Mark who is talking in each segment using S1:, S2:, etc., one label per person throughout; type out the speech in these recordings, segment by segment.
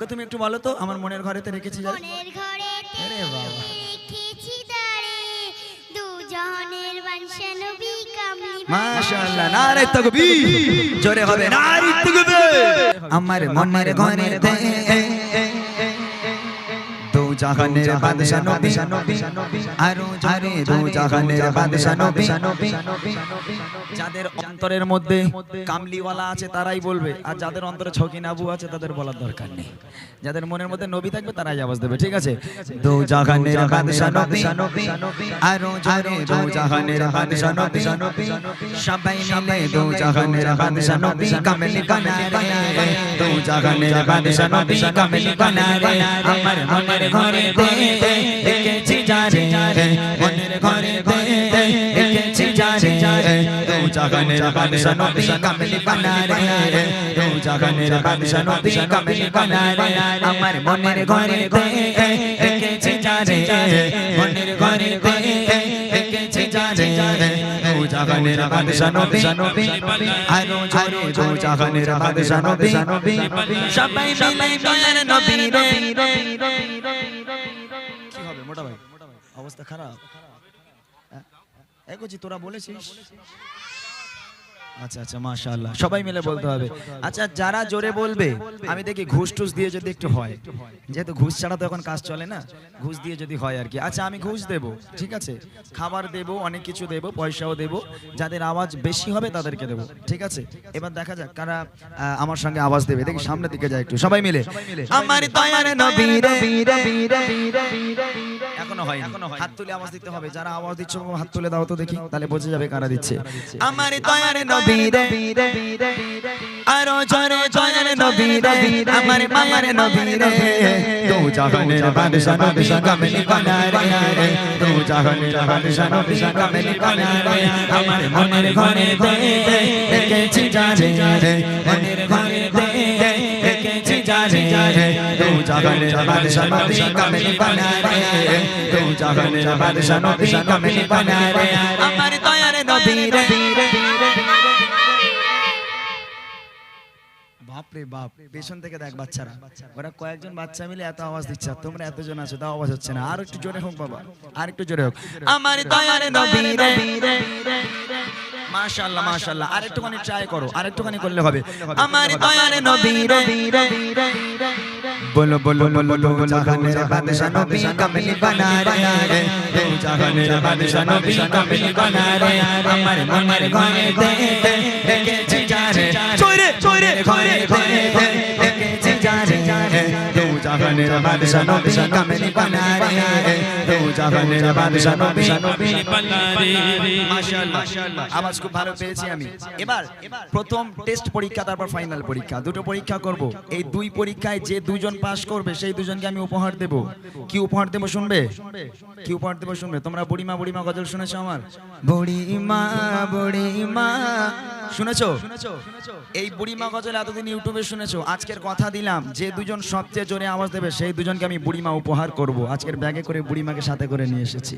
S1: ওকে তুমি একটু বলো তো আমার মনের ঘরেতে রেখেছি
S2: মনের ঘরে
S1: আরে বাবা।
S2: রেখেছি দাঁড়ে দু জাহানের বাদশা নবী কামলি
S1: মাশাআল্লাহ নারে তাকবীর। জোরে হবে নারে তাকবীর। আমার মনের ঘরে দে দু জাহানের বাদশা নবী আরও জোরে দু জাহানের বাদশা নবী। যাদের অন্তরের মধ্যে কামলিওয়ালা আছে তারাই বলবে আর যাদের অন্তরে ছকিন আবু আছে তাদের বলার দরকার নেই। যাদের মনের মধ্যে নবী থাকবে তারাই আওয়াজ দেবে ঠিক আছে? দু জাহানের বাদশা নবী আরও জোরে দু জাহানের বাদশা নবী। সবাই মিলে দু জাহানের বাদশা নবী কামলি বানারে। দু জাহানের বাদশা নবী কামলি বানারে। আমার মনের ঘরে দে দেখেছি যারে। মনের ঘরে দেখেছি যারে। দু জাহানের বাদশা নবী কামলি বানারে। দু জাহানের বাদশা নবী কামলি বানারে। আমার মনের ঘরে দেখেছি যারে। মনের ঘরে দেখেছি যারে। জাহানের বাদশা নবী আরও জোরে দু জাহানের বাদশা নবী সবাই মিলে দয়ার নবী রে কি হবে মোটা ভাই? অবস্থা খারাপ। এগোছি তোরা বলেছিস? আচ্ছা আচ্ছা মাশাআল্লাহ সবাই মিলে বলতে হবে আচ্ছা যারা জোরে বলবে আমি দেখি ঘুষ টুস দিয়ে যদি একটু হয় যেহেতু ঘুষ ছাড়া তো এখন কাজ চলে না ঘুষ দিয়ে যদি হয় আর কি আচ্ছা আমি ঘুষ দেব ঠিক আছে খাবার দেব অনেক কিছু দেব পয়সাও দেব যাদের আওয়াজ বেশি হবে তাদেরকে দেব ঠিক আছে এবার দেখা যাক কারা আমার সঙ্গে আওয়াজ দেবে দেখি সামনের দিকে যায় একটু সবাই মিলে আমার দয়ার নবী রে এখনও হয় এখনও হাত তুলে আওয়াজ দিতে হবে। যারা আওয়াজ দিচ্ছে হাত তুলে দাও তো দেখি তাহলে বোঝা যাবে কারা দিচ্ছে। আমার দয়ার নবী রে আরও জোরে জয়ের নবী রে আমার মায়ার নবী রে দু জাহানের বাদশা নবী কামলি বানারে। দু জাহানের বাদশা নবী কামলি বানারে। আমার মনের ঘরে দে দেখেছি যারে মনের ঘরে দে দেখেছি আমার দয়ার নবী রে। বাপরে বাপ পেছন থেকে দেখ বাচ্চারা। ওরা কয়েকজন বাচ্চা মিলে এত আওয়াজ দিচ্ছে তোমরা এতজন আছো তাও আওয়াজ হচ্ছে না। আর একটু জোরে হোক বাবা আর একটু জোরে হোক। আমার দয়ার নবী রে। মাশাআল্লাহ মাশাআল্লাহ। আর একটুখানি ট্রাই করো আর একটুখানি করলে হবে। আমার দয়ার নবী রে। বলো বলো বলো বলো জাহানের বাদশা নবী কামলি বানা রে দু জাহানের বাদশা নবী কামলি বানা রে আমার মনের ঘরে দে দেখেছি যারে। যে দুজন পাস করবে সেই দুজনকে আমি উপহার দেব কি উপহার দেব শুনবে কি উপহার দেব শুনবে তোমরা বুড়িমা বুড়িমা গজল শুনেছো আমার বুড়িমা বুড়িমা শুনেছো এই বুড়িমা গজল এতদিন ইউটিউবে শুনেছো? আজকের কথা দিলাম, যে দুজন সবচেয়ে জোরে আওয়াজ দেবে সেই দুজনকে আমি বুড়িমা উপহার করব আজকের ব্যাগে করে বুড়িমাকে সাথে করে নিয়ে এসেছি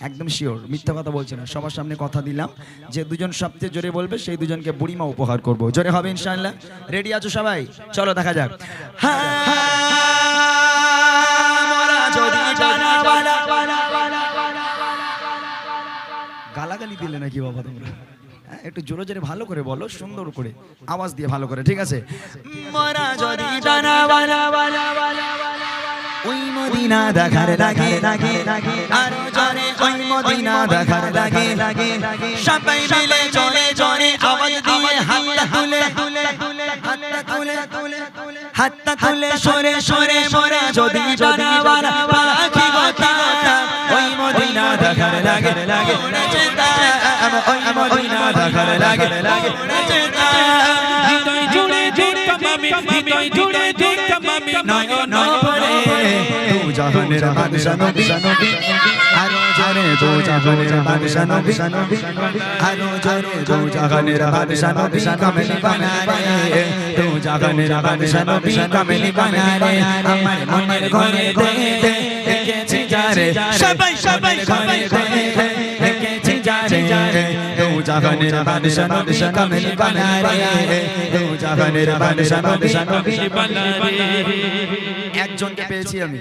S1: একদম শিওর মিথ্যা কথা বলছি না সবার সামনে কথা দিলাম যে দুজন সবচেয়ে জোরে বলবে সেই দুজনকে বুড়িমা উপহার করব জোরে হবে ইনশাআল্লাহ রেডি আছো সবাই চলো দেখা যাক গালাগালি দিলে নাকি বাবা তোমরা হ্যাঁ, একটু জোরে জোরে ভালো করে বলো সুন্দর করে আওয়াজ দিয়ে ভালো করে ঠিক আছে মরা যদি জানা বালা বালা বালা ওই মদিনা দেখার লাগে লাগে লাগে আরও জোরে ওই মদিনা দেখার লাগে লাগে সবাই মিলে জোরে জোরে আওয়াজ দিয়ে হাতটা তুলে তুলে তুলে হাতটা তুলে তুলে হাতটা তুলে সরে সরে মরা যদি জানা পাখি গোটা ওই মদিনা দেখার লাগে লাগে ওই মদিনা দেখার লাগে।
S3: হৃদয় জুড়ে জুড়ে কামামি হৃদয় জুড়ে জুড়ে কামামি
S1: নয়ন ভরে। তু জাহানের বাদশা নবী। আরও জোরে তু জাহানের বাদশা নবী। আরও জোরে তু জাহানের বাদশা নবী। কামলি বানারে। তু জাহানের বাদশা নবী। কামলি বানারে। আমার মনের ঘরে দে দে। দেখেছি যারে। সবাই সবাই সবাই দে দে। যারে তু জাহানের বাদশা নবী কামলি বানারে তু জাহানের বাদশা নবী
S3: বানারে
S1: একজনকে পেয়েছি আমি।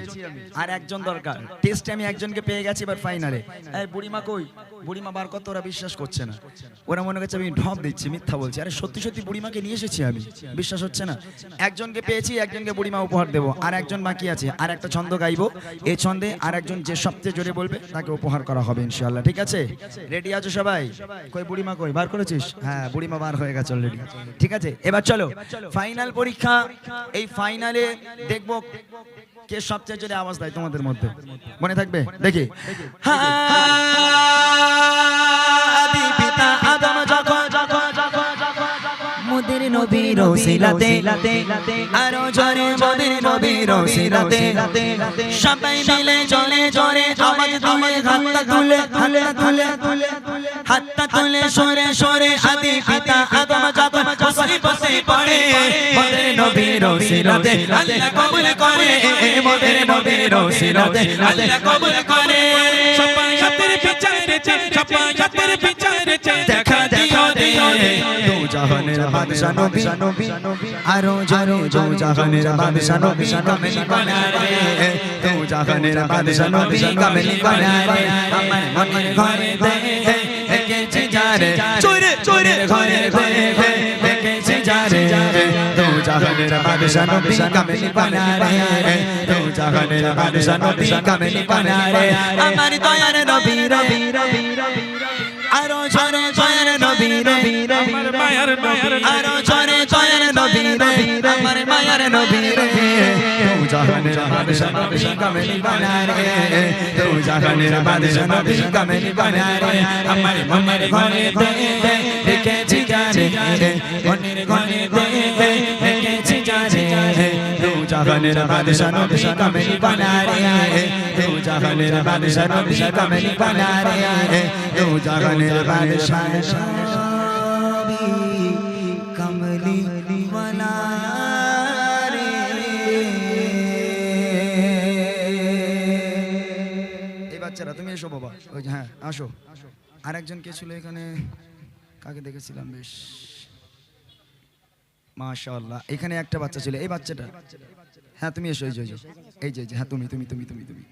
S1: আর একজন দরকার। টেস্টে আমি একজনকে পেয়ে গেছি এবার ফাইনালে এই বুড়িমা কই? বুড়িমা বার করতে ওরা বিশ্বাস করছে না। ওরা মনে করছে আমি ঢপ দিচ্ছি, মিথ্যা বলছি। আরে সত্যি সত্যি বুড়িমাকে নিয়ে এসেছি আমি। বিশ্বাস হচ্ছে না। একজনকে পেয়েছি, একজনকে বুড়িমা উপহার দেবো। আর একজন বাকি আছে। আর একটা ছন্দ গাইবো। এই ছন্দে আর একজন যে সবচেয়ে জোরে বলবে, তাকে উপহার করা হবে ইনশাআল্লাহ। ঠিক আছে? রেডি আছো সবাই? কই বুড়িমা কই? বার করেছিস? হ্যাঁ বুড়িমা বার হয়ে গেছে অলরেডি ঠিক আছে? এবার চলো। ফাইনাল পরীক্ষা। এই ফাইনালে দেখব কে সবচেয়ে জোরে আওয়াজ দেয় তোমাদের মধ্যে মনে থাকবে দেখি আদি পিতা আদম যখন মোদের নবীর ওসিলাতে আরও জোরে মোদের নবীর ওসিলাতে সবাই মিলে জোরে জোরে আওয়াজ দিয়ে হাতটা তুলে হাতটা তুলে হাতটা তুলে সরে সরে আদি পিতা আদম যখন বসে পড়ে মোদের নবীর ওসিলাতে আল্লাহ কবুল করে মোদের নবীর ওসিলাতে আল্লাহ কবুল করে।
S3: সবাই হাতের চাই সবাই হাতের চাই
S1: দেখা দিও রে। দু জাহানের বাদশা নবী আরও জানো দু জাহানের বাদশা নবী কামেলি বানা রে দু জাহানের বাদশা নবী কামেলি বানা রে আমার মনের ঘরে দে দেখেছি যারে। চোরে চোরে। ঘরে দে দেখেছি যারে দু জাহানের বাদশা নবী কামেলি বানা রে দু জাহানের বাদশা নবী কামেলি বানা রে আমার দয়ার নবী রবি রবি আরও জোরে জয়ের নবী রে
S3: আমার মায়ার নবী
S1: আরও জোরে জয়ের নবী রে আমার মায়ার নবী রে। তু জাহানের বাদশা নবী কামেলি বানা রে তু জাহানের বাদশা নবী কামেলি বানা রে আমার মনের ঘরে দে দে দেখেছি এই বাচ্চারা তুমি এসো বাবা। হ্যাঁ আসো। আর একজন কে ছিল এখানে? কাকে দেখেছিলাম? বেশ। মাশাআল্লাহ। এখানে একটা বাচ্চা ছিল। এই বাচ্চাটা? হ্যাঁ তুমি এসো এই যে এই যে, হ্যাঁ তুমি তুমি তুমি তুমি তুমি।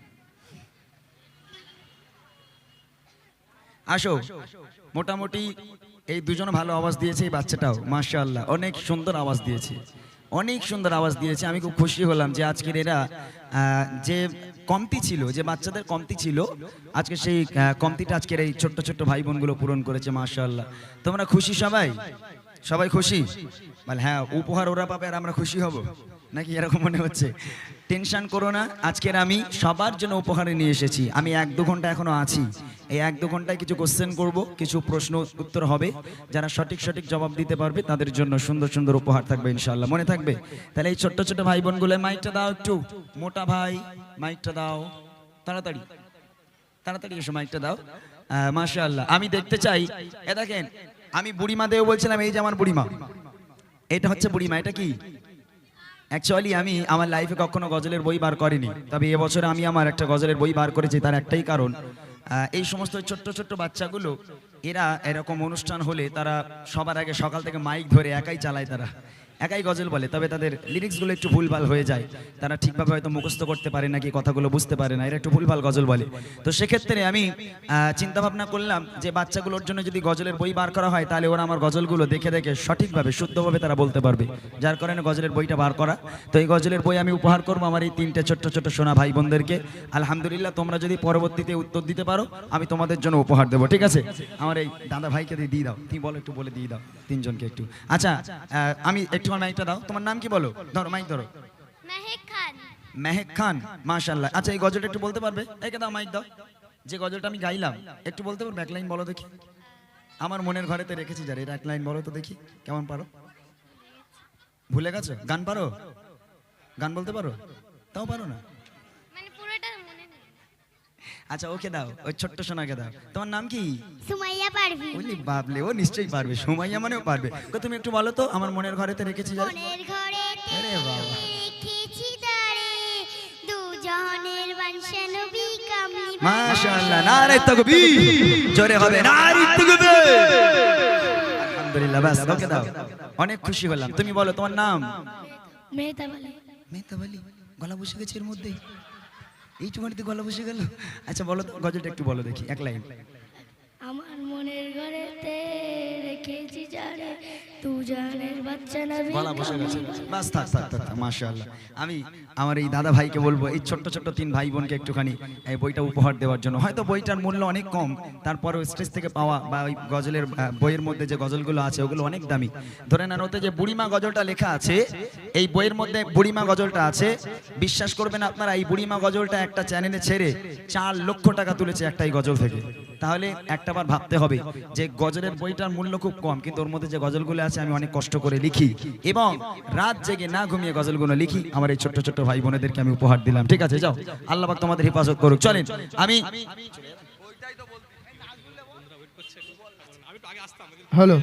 S1: আসো। মোটামুটি এই দুজন ভালো আওয়াজ দিয়েছে এই বাচ্চাটাও। মাশাআল্লাহ। অনেক সুন্দর আওয়াজ দিয়েছে। অনেক সুন্দর আওয়াজ দিয়েছে। আমি খুব খুশি হলাম যে আজকের এরা যে কমতি ছিল, যে বাচ্চাদের কমতি ছিল, আজকে সেই কমতিটা আজকের এই ছোট্ট ছোট্ট ভাই বোনগুলো পূরণ করেছে, মাশাআল্লাহ। তোমরা খুশি সবাই? সবাই খুশি? হ্যাঁ উপহার ওরা পাবে আর আমরা খুশি হব। নাকি এরকম মনে হচ্ছে? টেনশন করো না, আজকের আমি সবার জন্য উপহারে নিয়ে এসেছি। আমি এক দু ঘণ্টা এখনও আছি। এই এক দু ঘন্টায় কিছু কোশ্চেন করব, কিছু প্রশ্ন উত্তর হবে। যারা সঠিক সঠিক জবাব দিতে পারবে, তাদের জন্য সুন্দর সুন্দর উপহার থাকবে ইনশাআল্লাহ। মনে থাকবে? তাহলে এই ছোট্ট ছোট ভাই বোনগুলো মাইকটা দাও একটু। মোটা ভাই, মাইকটা দাও। তাড়াতাড়ি। তাড়াতাড়ি এসো, মাইকটা দাও। মাশাআল্লাহ। আমি দেখতে চাই। এ দেখেন, আমি বুড়িমা দেও বলছিলাম, এই যে আমার বুড়িমা। এটা হচ্ছে বুড়িমা, এটা কি? অ্যাকচুয়ালি আমি আমার লাইফে কখনো গজলের বই বার করিনি। তবে এবছরে আমি আমার একটা গজলের বই বার করেছি, তার একটাই কারণ এই সমস্ত ছোট্ট ছোট্ট বাচ্চাগুলো, এরা এরকম অনুষ্ঠান হলে তারা সবার আগে সকাল থেকে মাইক ধরে একাই চালায় তারা। একাই গজল বলে, তবে তাদের লিরিক্সগুলো একটু ভুলভাল হয়ে যায়। তারা ঠিকভাবে হয়তো মুখস্থ করতে পারে নাকি কথাগুলো বুঝতে পারে না, এরা একটু ভুলভাল গজল বলে। তো সেক্ষেত্রে আমি চিন্তা ভাবনা করলাম যে বাচ্চাগুলোর জন্য যদি গজলের বই বার করা হয়, তাহলে ওরা আমার গজলগুলো দেখে দেখে সঠিকভাবে, শুদ্ধভাবে তারা বলতে পারবে। যার কারণে গজলের বইটা বার করা। তো এই গজলের বই আমি উপহার করব আমার এই তিনটে ছোট্ট ছোট্ট সোনা ভাই বোনদেরকে আলহামদুলিল্লাহ, তোমরা যদি পরবর্তীতে উত্তর দিতে পারো, আমি তোমাদের জন্য উপহার দেবো, ঠিক আছে? আমার এই দাদা ভাইকে দিয়ে দিয়ে দাও। তুমি বলো, একটু বলে দিয়ে দাও, তিনজনকে একটু। আচ্ছা আমি একটু আমার মাইকটা দাও। তোমার নাম কি বলো? ধরো মাইক ধরো।
S2: মেহেক খান।
S1: মাশাল্লাহ আচ্ছা এই গজলটা একটু বলতে পারবে? একে দাও মাইক দাও। যে গজলটা আমি গাইলাম একটু বলতে পারবে? এক লাইন বলো দেখি। আমার মনের ঘরেতে রেখেছি যারা এটা এক লাইন বলো তো দেখি কেমন পারো? ভুলে গেছো? গান পারো? গান বলতে পারো? তাও পারো না
S2: মানে পুরোটা মনে নেই
S1: আচ্ছা ওকে দাও ওই ছোট্ট সোনাকে দাও। তোমার নাম কি?
S2: সুমাইয়া পারভি।
S1: বলি বাবলে ও নিশ্চয়ই পারবে। সুমাইয়া মানেও পারবে। তো তুমি একটু বলো তো আমার মনের ঘরেতে রেখেছি যারা
S2: মনের ঘরে
S1: আরে বাবা।
S2: রেখেছি দাঁড়ে দু জাহানের বাদশা নবী কামলি
S1: মাশাআল্লাহ নারে তাকবীর। জোরে হবে নারে তাকবীর। আলহামদুলিল্লাহ বাস ওকে দাও। অনেক খুশি হলাম। তুমি বলো তোমার নাম?
S2: মেহতাব আলী
S1: মেহতাব আলী গলা বসে গেছে এর মধ্যেই এইটুখানিতে গলা বসে গেল? আচ্ছা বলো তো, গজলটা একটু বলো দেখি, এক লাইন।
S4: আমার মনের ঘরেতে রেখেছি যারে
S1: আমি আমার এই দাদা ভাইকে বলব, এই ছোট্ট ছোট্ট তিন ভাই বোনকে একটুখানি এই বইটা উপহার দেওয়ার জন্য। হয়তো বইটার মূল্য অনেক কম, তারপরেও স্টেজ থেকে পাওয়া বা ওই গজলের বইয়ের মধ্যে যে গজলগুলো আছে, ওগুলো অনেক দামি। ধরে নেন ওতে যে বুড়িমা গজলটা লেখা আছে, এই বইয়ের মধ্যে বুড়িমা গজলটা আছে। বিশ্বাস করবেন আপনারা, এই বুড়িমা গজলটা একটা চ্যানেলে ছেড়ে চার লক্ষ টাকা তুলেছে একটাই গজল থেকে। তাহলে একটাবার ভাবতে হবে যে গজলের বইটার মূল্য খুব কম, কিন্তু ওর মধ্যে যে গজলগুলো আছে আমি অনেক কষ্ট করে লিখি। এবং রাত জেগে না ঘুমিয়ে গজলগুলো লিখি। আমার এই ছোট্ট ছোট্ট ভাই বোনেদেরকে আমি উপহার দিলাম। ঠিক আছে যাও। আল্লাহ পাক তোমাদের হেফাজত করুক। চলেন আমি
S5: হ্যালো।